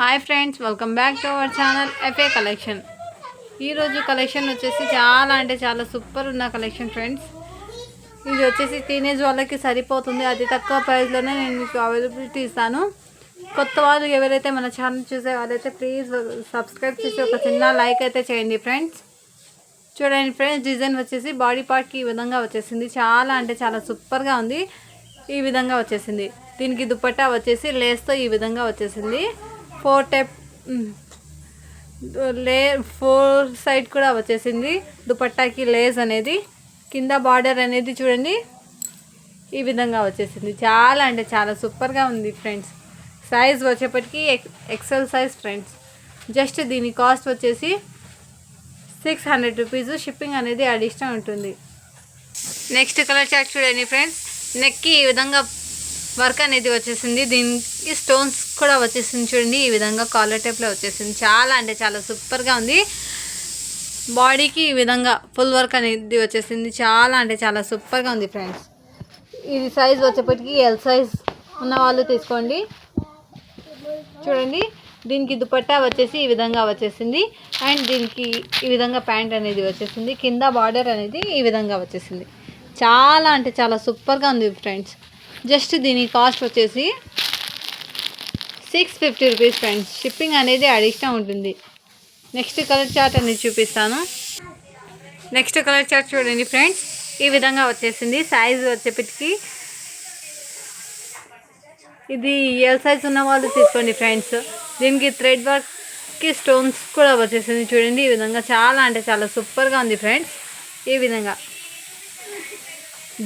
Hi friends welcome back to our channel ఎఫే collection ఈరోజు collection వచ్చేసి చాలా అంటే చాలా సూపర్ ఉన్న కలెక్షన్ ఫ్రెండ్స్ ఇది వచ్చేసి టీనేజ్ వాళ్ళకి సరిపోతుంది. అతి తక్కువ ప్రైస్లోనే నేను మీకు అవైలబిలిటీ ఇస్తాను. కొత్త వాళ్ళు ఎవరైతే మన ఛానల్ చూసే వాళ్ళైతే ప్లీజ్ సబ్స్క్రైబ్ చేసి ఒక చిన్న లైక్ అయితే చేయండి ఫ్రెండ్స్ చూడండి ఫ్రెండ్స్ డిజైన్ వచ్చేసి బాడీ పార్ట్కి ఈ విధంగా వచ్చేసింది. చాలా అంటే చాలా సూపర్గా ఉంది. ఈ విధంగా వచ్చేసింది. దీనికి దుపట్టా వచ్చేసి లేస్తో ఈ విధంగా వచ్చేసింది. ఫోర్ టైప్ లే ఫోర్ సైడ్ కూడా వచ్చేసింది. దుపట్టాకి లేస్ అనేది కింద బార్డర్ అనేది చూడండి. ఈ విధంగా వచ్చేసింది. చాలా అంటే చాలా సూపర్గా ఉంది ఫ్రెండ్స్. సైజ్ వచ్చేప్పటికీ ఎక్సెల్ సైజ్ ఫ్రెండ్స్ జస్ట్ దీని కాస్ట్ వచ్చేసి సిక్స్ హండ్రెడ్ రూపీస్ షిప్పింగ్ అనేది అడిషనల్ ఉంటుంది. నెక్స్ట్ కలర్ చార్ట్ చూడండి ఫ్రెండ్స్ నెక్కి ఈ విధంగా వర్క్ అనేది వచ్చేసింది. దీనికి స్టోన్స్ కూడా వచ్చేసింది చూడండి. ఈ విధంగా కాలర్ టైప్లో వచ్చేసింది. చాలా అంటే చాలా సూపర్గా ఉంది. బాడీకి ఈ విధంగా ఫుల్ వర్క్ అనేది వచ్చేసింది. చాలా అంటే చాలా సూపర్గా ఉంది ఫ్రెండ్స్ ఇది సైజ్ వచ్చేప్పటికి ఎల్ సైజ్ ఉన్న వాళ్ళు తీసుకోండి. చూడండి. దీనికి దుపట్టా వచ్చేసి ఈ విధంగా వచ్చేసింది. అండ్ దీనికి ఈ విధంగా ప్యాంట్ అనేది వచ్చేసింది. కింద బార్డర్ అనేది ఈ విధంగా వచ్చేసింది. చాలా అంటే చాలా సూపర్గా ఉంది ఫ్రెండ్స్ జస్ట్ దీని కాస్ట్ వచ్చేసి six fifty rupees friends shipping అనేది అడిషనల్ ఉంటుంది. నెక్స్ట్ కలర్ చార్ట్ అనేది చూపిస్తాను. నెక్స్ట్ కలర్ చార్ట్ చూడండి ఫ్రెండ్స్ ఈ విధంగా వచ్చేసింది. సైజ్ వచ్చేప్పటికి ఇది ఎల్ సైజ్ ఉన్న వాళ్ళు తీసుకోండి ఫ్రెండ్స్ దీనికి థ్రెడ్ వర్క్కి స్టోన్స్ కూడా వచ్చేసింది చూడండి. ఈ విధంగా చాలా అంటే చాలా సూపర్గా ఉంది ఫ్రెండ్స్ ఈ విధంగా.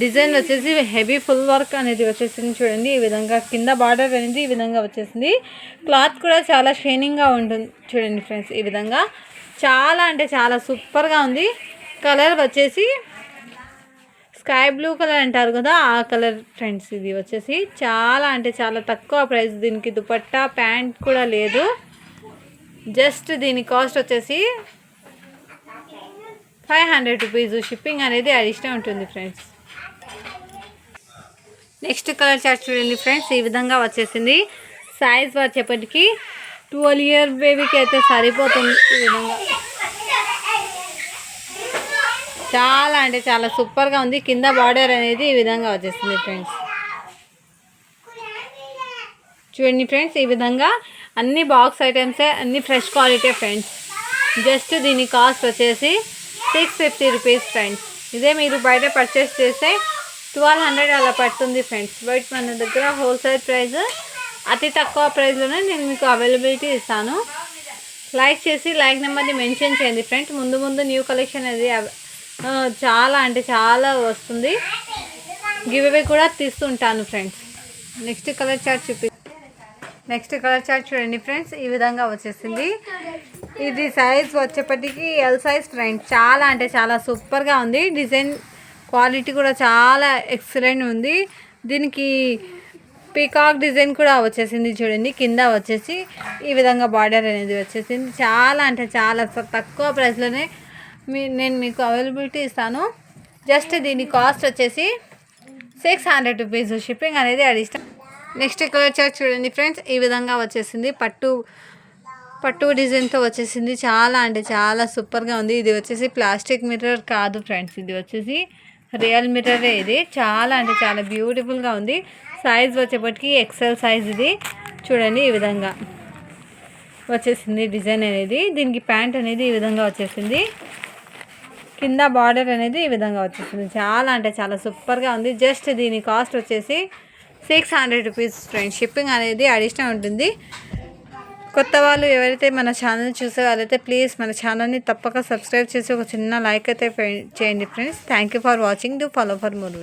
డిజైన్ వచ్చేసి హెవీ ఫుల్ వర్క్ అనేది వచ్చేసింది చూడండి. ఈ విధంగా కింద బార్డర్ అనేది ఈ విధంగా వచ్చేసింది. క్లాత్ కూడా చాలా షైనింగ్గా ఉంటుంది చూడండి ఫ్రెండ్స్. ఈ విధంగా చాలా అంటే చాలా సూపర్గా ఉంది. కలర్ వచ్చేసి స్కై బ్లూ కలర్ అంటారు కదా ఆ కలర్ ఫ్రెండ్స్ ఇది వచ్చేసి. చాలా అంటే చాలా తక్కువ ప్రైస్ దీనికి దుపట్టా ప్యాంట్ కూడా లేదు. జస్ట్ దీని కాస్ట్ వచ్చేసి ఫైవ్ హండ్రెడ్ రూపీస్ షిప్పింగ్ అనేది అడిషనల్ ఉంటుంది ఫ్రెండ్స్. నెక్స్ట్ కలర్ చార్ట్ చూడండి ఫ్రెండ్స్ ఈ విధంగా వచ్చేసింది. సైజ్ వచ్చేప్పటికి ట్వెల్వ్ ఇయర్ బేబీకి అయితే సరిపోతుంది ఈ విధంగా. చాలా అంటే చాలా సూపర్గా ఉంది. కింద బార్డర్ అనేది ఈ విధంగా వచ్చేసింది ఫ్రెండ్స్. చూడండి ఫ్రెండ్స్ ఈ విధంగా అన్ని బాక్స్ ఐటమ్సే అన్ని ఫ్రెష్ క్వాలిటీ ఫ్రెండ్స్. జస్ట్ దీని కాస్ట్ వచ్చేసి సిక్స్ ఫిఫ్టీ రూపీస్ ఫ్రెండ్స్. ఇదే మీరు బయట పర్చేస్ చేస్తే ట్వెల్వ్ హండ్రెడ్ అలా పడుతుంది ఫ్రెండ్స్ బట్ మన దగ్గర హోల్సేల్ ప్రైస్ అతి తక్కువ ప్రైస్లోనే నేను మీకు అవైలబిలిటీ ఇస్తాను. లైక్ చేసి లైక్ నెంబర్ని మెన్షన్ చేయండి ఫ్రెండ్స్ ముందు ముందు న్యూ కలెక్షన్ అనేది చాలా అంటే చాలా వస్తుంది. గివ్ అవే కూడా తీస్తుంటాను ఫ్రెండ్స్ నెక్స్ట్ కలర్ చార్ట్ చూపి నెక్స్ట్ కలర్ చార్ట్ చూడండి ఫ్రెండ్స్ ఈ విధంగా వచ్చేసింది. ఇది సైజ్ వచ్చేప్పటికి ఎల్ సైజ్ ఫ్రెండ్స్ చాలా అంటే చాలా సూపర్గా ఉంది. డిజైన్ క్వాలిటీ కూడా చాలా ఎక్సలెంట్ ఉంది. దీనికి పీకాక్ డిజైన్ కూడా వచ్చేసింది చూడండి. కింద వచ్చేసి ఈ విధంగా బార్డర్ అనేది వచ్చేసింది. చాలా అంటే చాలా తక్కువ ప్రైస్లోనే మీ నేను మీకు అవైలబిలిటీ ఇస్తాను. జస్ట్ దీని కాస్ట్ వచ్చేసి సిక్స్ హండ్రెడ్ రూపీస్. షిప్పింగ్ అనేది అడిషనల్ నెక్స్ట్ కలర్ చార్ట్ చూడండి ఫ్రెండ్స్. ఈ విధంగా వచ్చేసింది. పట్టు పట్టు డిజైన్తో వచ్చేసింది. చాలా అంటే చాలా సూపర్గా ఉంది. ఇది వచ్చేసి ప్లాస్టిక్ మిర్రర్ కాదు ఫ్రెండ్స్. ఇది వచ్చేసి రియల్ మిర్రరే ఇది. చాలా అంటే చాలా బ్యూటిఫుల్గా ఉంది. సైజ్ వచ్చేప్పటికి ఎక్సెల్ సైజ్ ఇది. చూడండి ఈ విధంగా వచ్చేసింది డిజైన్ అనేది. దీనికి ప్యాంట్ అనేది ఈ విధంగా వచ్చేసింది. కింద బార్డర్ అనేది ఈ విధంగా వచ్చేసింది. చాలా అంటే చాలా సూపర్గా ఉంది. జస్ట్ దీని కాస్ట్ వచ్చేసి six hundred rupees friend shipping అనేది అడిషనల్ ఉంటుంది. కొత్త వాళ్ళు ఎవరైతే మన ఛానల్ చూసే వాళ్ళైతే ప్లీజ్ మన ఛానల్ని తప్పక సబ్స్క్రైబ్ చేసి ఒక చిన్న లైక్ అయితే చేయండి friends. Thank you for watching do follow for more